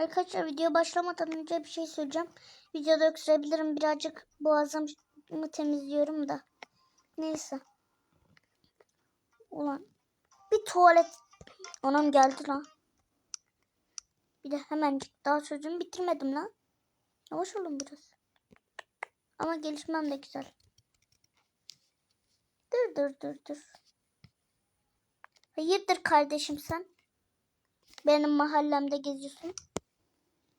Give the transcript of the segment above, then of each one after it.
Arkadaşlar video başlamadan önce bir şey söyleyeceğim. Videoda öksürebilirim. Birazcık boğazımı temizliyorum da. Neyse. Ulan. Bir tuvalet. Anam geldi lan. Bir de hemencik daha sözümü bitirmedim lan. Yavaş olun biraz. Ama gelişmem de güzel. Dur dur dur dur. Hayırdır kardeşim sen? Benim mahallemde geziyorsun.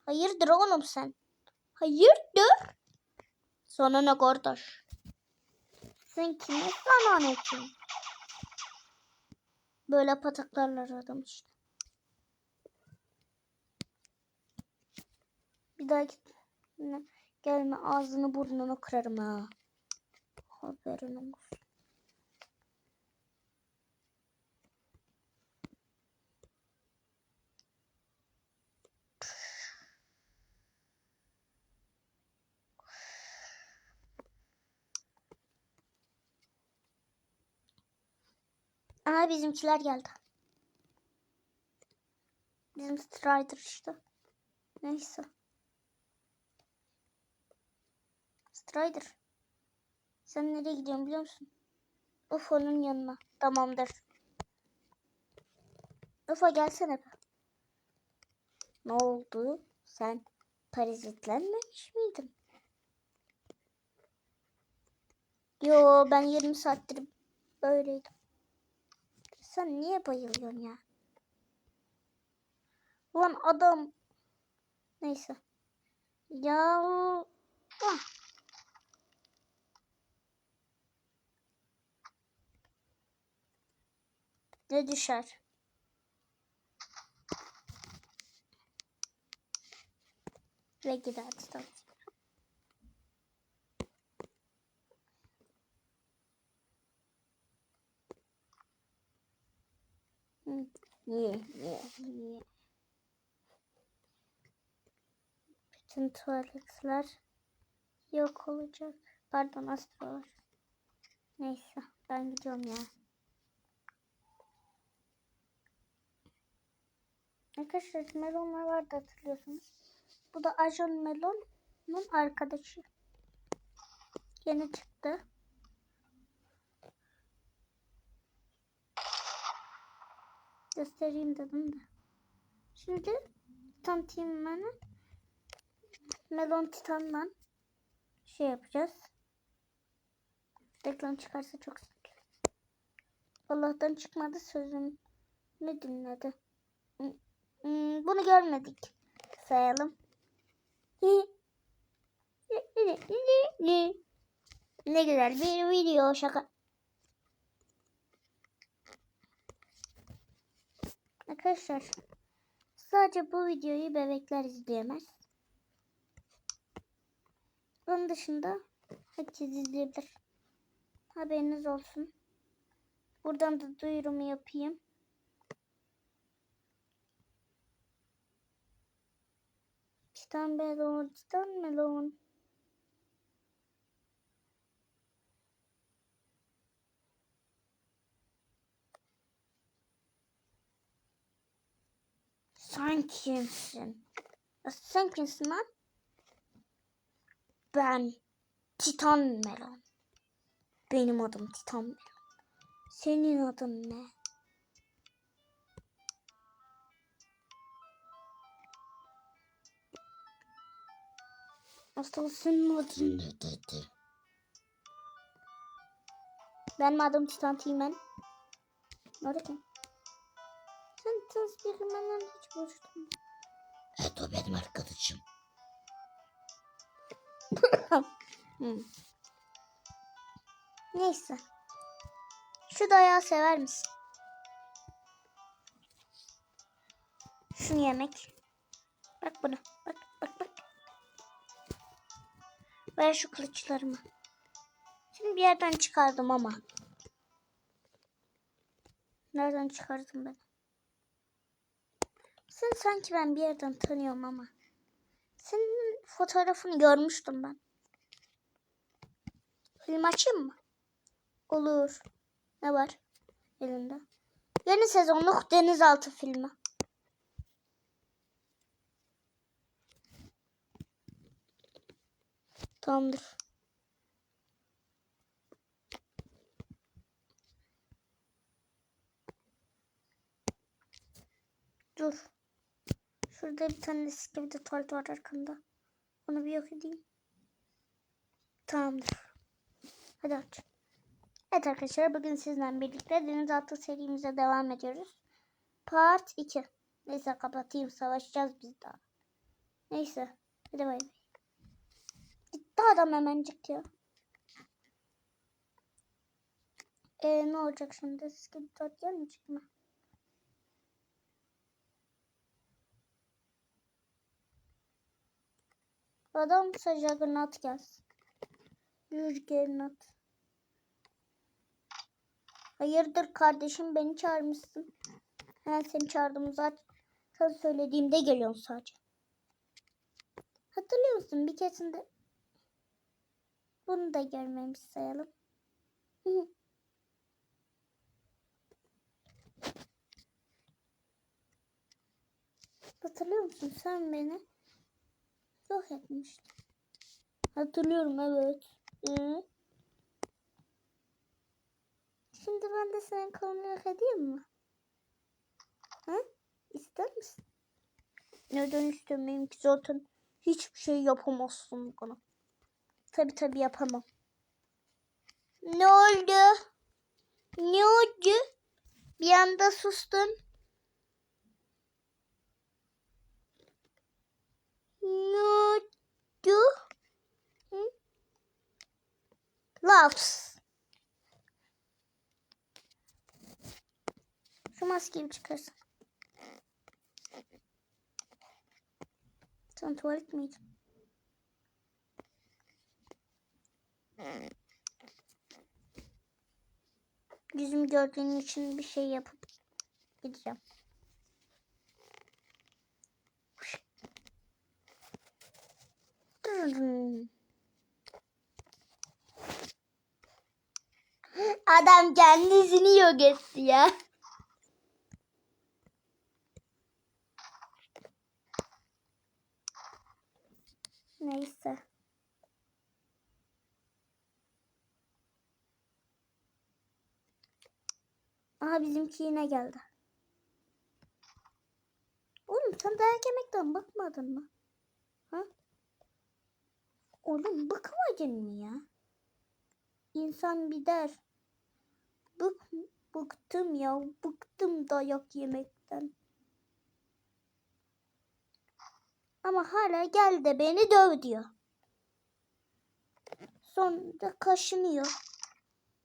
Hayırdır oğlum sen? Hayırdır? Sana ne kardeş? Sen kime sana ne kim? Böyle pataklarlar adam işte. Bir daha git. Gelme ağzını burnunu kırarım ha. Haberin olsun. Aha bizimkiler geldi. Bizim Strider işte. Neyse. Strider. Sen nereye gidiyorsun biliyor musun? UFO'nun yanına. Tamamdır. UFO gelsene. Ne oldu? Sen parazitlenmemiş miydin? Yo ben 20 saattir böyleydim. Sen niye bayılıyorsun ya? Ulan adam. Neyse. Ya. Ah. Ne düşer? Ve gider tabii. Hı, Niye, niye, niye? Bütün tuvaletler yok olacak. Pardon astrolar. Neyse ben gidiyorum ya. Arkadaşlar melonlar vardı hatırlıyorsunuz. Bu da Ajon Melon'un arkadaşı. Yeni çıktı. Göstereyim dedim de. Şimdi tanıtayım bana. Melon Titan'la şey yapacağız. Reklam çıkarsa çok sıkıntı. Allah'tan çıkmadı sözümü dinledi. Hmm, hmm, Bunu görmedik. Sayalım. Ne güzel bir video şaka. Arkadaşlar sadece bu videoyu bebekler izleyemez. Onun dışında herkes izleyebilir. Haberiniz olsun. Buradan da duyurumu yapayım. Titan melon, Sen kimsin? Sen kimsin lan? Ben Titan Melon. Benim adım Titan Melon. Senin adın ne? Asıl senin adın ne dedi? Benim adım Titan Timen. Nerede ki? Tasbihimden hiç boştun. Evet o benim arkadaşım. Hmm. Neyse. Şu dayağı sever misin? Şunu yemek. Bak bunu. Bak bak bak. Ver şu kılıçlarımı. Şimdi bir yerden çıkardım ama. Nereden çıkardım ben? Seni sanki ben bir yerden tanıyorum ama. Senin fotoğrafını görmüştüm ben. Film açayım mı? Olur. Ne var elinde? Yeni sezonluk denizaltı filmi. Tamamdır. Dur. Şurada bir tane eski bir de tuvalet var arkamda. Onu bir yok edeyim. Tamamdır. Hadi aç. Evet arkadaşlar bugün sizinle birlikte denizaltı serimize devam ediyoruz. Part 2. Neyse kapatayım savaşacağız biz daha. Neyse. Hadi bay bay. Gitti adam hemencik ya. Ee, ne olacak şimdi? Skip dot gelmeyecek mi? Adam Juggernaut gelsin. Juggernaut. Hayırdır kardeşim beni çağırmışsın. Ben seni çağırdım zaten. Sen söylediğimde geliyorsun sadece. Hatırlıyor musun bir keresinde bunu da görmemiş sayalım. Hatırlıyor musun sen beni yok etmiştin. Hatırlıyorum evet. Ee? Şimdi ben de senin yok edeyim mi? Ha? İster misin? Neden istemeyeyim ki zaten hiçbir şey yapamazsın bana. Tabi tabi yapamam. Ne oldu? Ne oldu? Bir anda sustun. Ne oldu? Hı? Laughs. Şu maskeyi çıkarsın. Sen tuvalet miydin? Yüzümü gördüğün için bir şey yapıp gideceğim. Adam kendisini yok etti ya. Neyse. Aha bizimki yine geldi. Oğlum sen dayak yemekten bıkmadın mı? Ha? Oğlum bıkmadın mı ya? İnsan bir der. Bık, bıktım ya. Bıktım dayak yemekten. Ama hala gel de beni döv diyor. Sonra kaşınıyor.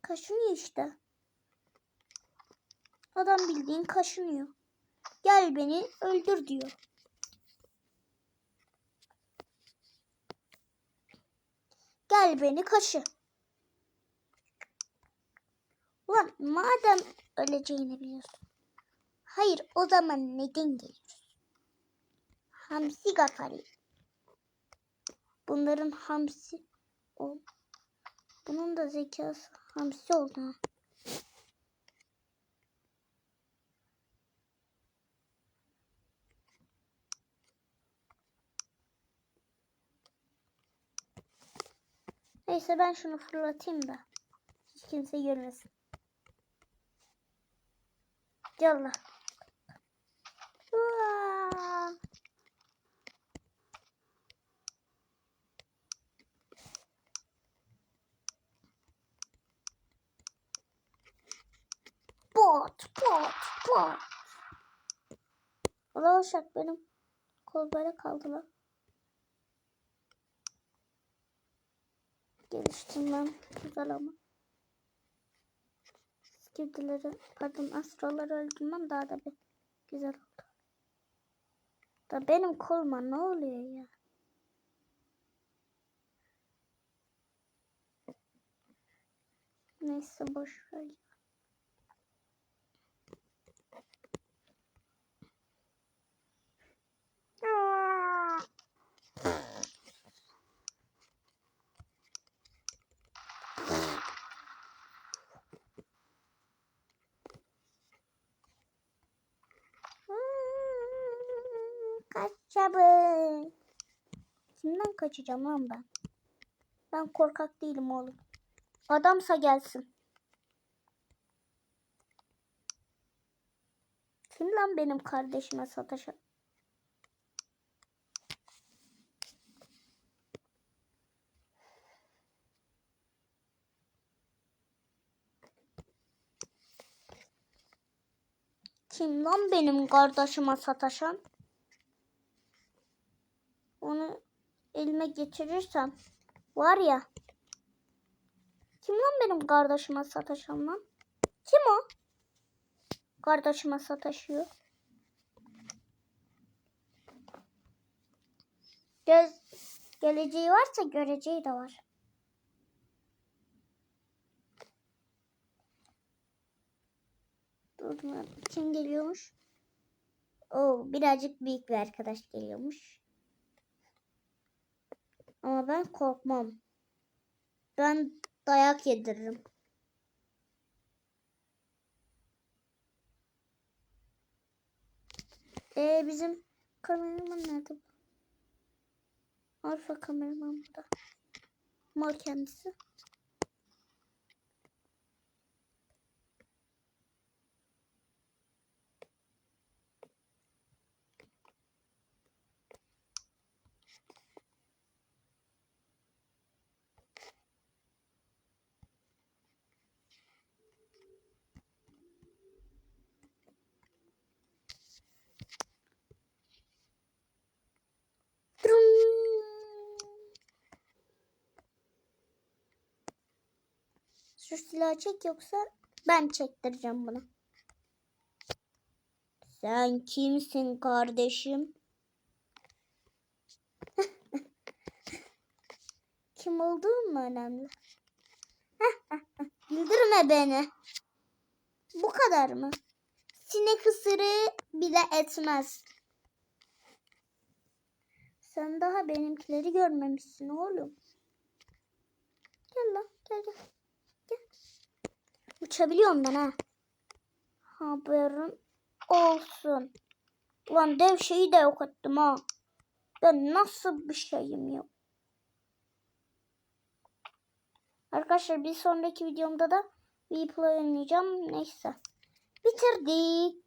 Kaşınıyor işte. Adam bildiğin kaşınıyor. Gel beni öldür diyor. Gel beni kaşı. Ulan madem öleceğini biliyorsun. Hayır o zaman neden geliyorsun? Hamsi Gafari. Bunların hamsi ol. Bunun da zekası hamsi oldu. Neyse ben şunu fırlatayım da. Hiç kimse görmesin. Yallah. Pot, pot, pot. Ulan uşak benim kol böyle kaldı lan. Geliştim ben. Güzel ama. Skirdileri, pardon astroları öldürmem daha da bir güzel oldu. Da benim koluma ne oluyor ya? Neyse boş ver. Aa! Hmm, Kaç çabuk. Kimden kaçacağım lan ben? Ben korkak değilim oğlum. Adamsa gelsin. Kim lan benim kardeşime sataşan? Kim lan benim kardeşime sataşan? Onu elime geçirirsem var ya. Kim lan benim kardeşime sataşan lan? Kim o? Kardeşime sataşıyor. Göz geleceği varsa göreceği de var. Kim geliyormuş? Oo, birazcık büyük bir arkadaş geliyormuş. Ama ben korkmam. Ben dayak yediririm. Ee, bizim kameraman nerede? Alfa kameraman burada. Mal kendisi. Şu silahı çek yoksa ben çektireceğim bunu. Sen kimsin kardeşim? Kim olduğun mu önemli? Güldürme beni. Bu kadar mı? Sinek ısırığı bile etmez. Sen daha benimkileri görmemişsin oğlum. Gel lan gel. Gel. Uçabiliyorum ben ha. Haberin olsun. Ulan dev şeyi de yok ettim ha. Ben nasıl bir şeyim ya. Arkadaşlar bir sonraki videomda da Vplay oynayacağım. Neyse. Bitirdik.